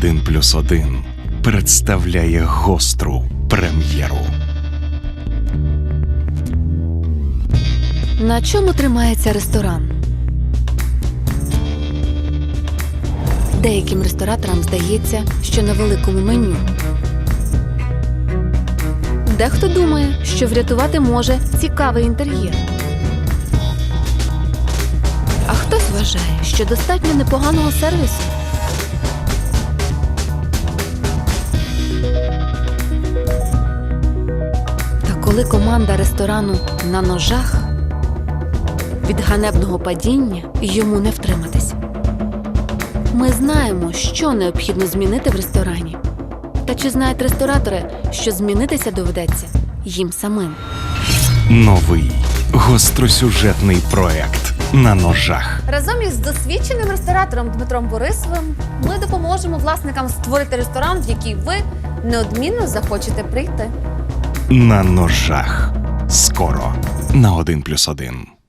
1 плюс 1 представляє гостру прем'єру. На чому тримається ресторан? Деяким рестораторам здається, що на великому меню. Дехто думає, що врятувати може цікавий інтер'єр. А хтось вважає, що достатньо непоганого сервісу. Коли команда ресторану на ножах, від ганебного падіння йому не втриматись. Ми знаємо, що необхідно змінити в ресторані. Та чи знають ресторатори, що змінитися доведеться їм самим? Новий гостросюжетний проект на ножах. Разом із досвідченим ресторатором Дмитром Борисовим ми допоможемо власникам створити ресторан, в який ви неодмінно захочете прийти. На ножах. Скоро на один плюс 1.